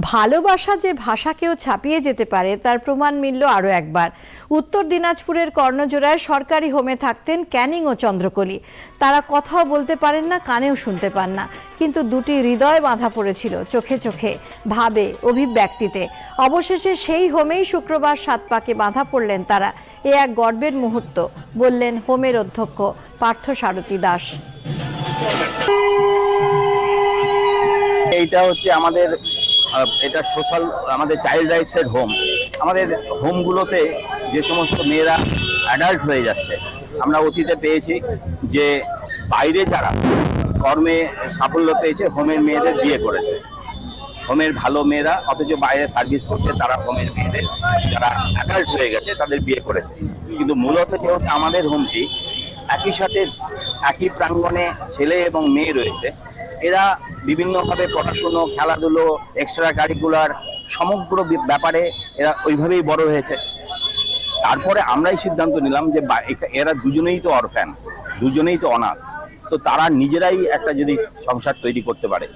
ভালোবাসা যে ভাষাকেও ছাপিয়ে যেতে পারে, তার প্রমাণ মিলল আরও একবার। উত্তর দিনাজপুরের কর্ণজোড়ায় সরকারি হোমে থাকতেন ক্যানিং ও চন্দ্রকলি। তারা কথাও বলতে পারেন না, কানেও শুনতে পান না। কিন্তু দুটি হৃদয় বাঁধা পড়েছিল চোখে চোখে, ভাবে, অভিব্যক্তিতে। অবশেষে সেই হোমেই শুক্রবার সাত পাকে বাঁধা পড়লেন তারা। এ এক গর্বের মুহূর্ত, বললেন হোমের অধ্যক্ষ পার্থ সারথী দাস। এইটা হচ্ছে আমাদের এটা সোশ্যাল আমাদের চাইল্ড রাইটসের হোম আমাদের হোমগুলোতে যে সমস্ত মেয়েরা অ্যাডাল্ট হয়ে যাচ্ছে, আমরা অতীতে পেয়েছি যে বাইরে যারা কর্মে সাফল্য পেয়েছে হোমের মেয়েদের বিয়ে করেছে। হোমের ভালো মেয়েরা, অথচ বাইরে সার্ভিস করছে, তারা হোমের মেয়েদের, যারা অ্যাডাল্ট হয়ে গেছে, তাদের বিয়ে করেছে। কিন্তু মূলত যে হচ্ছে আমাদের হোমটি একই সাথে একই প্রাঙ্গণে ছেলে এবং মেয়ে রয়েছে এরা বিভিন্নভাবে পড়াশুনো, খেলাধুলো এক্সট্রা কারিকুলার সমগ্র ব্যাপারে এরা ওইভাবেই বড় হয়েছে। তারপরে আমরাই সিদ্ধান্ত নিলাম যে এরা দুজনেই তো অরফ্যান দুজনেই তো অনাথ। তো তারা নিজেরাই একটা যদি সংসার তৈরি করতে পারে।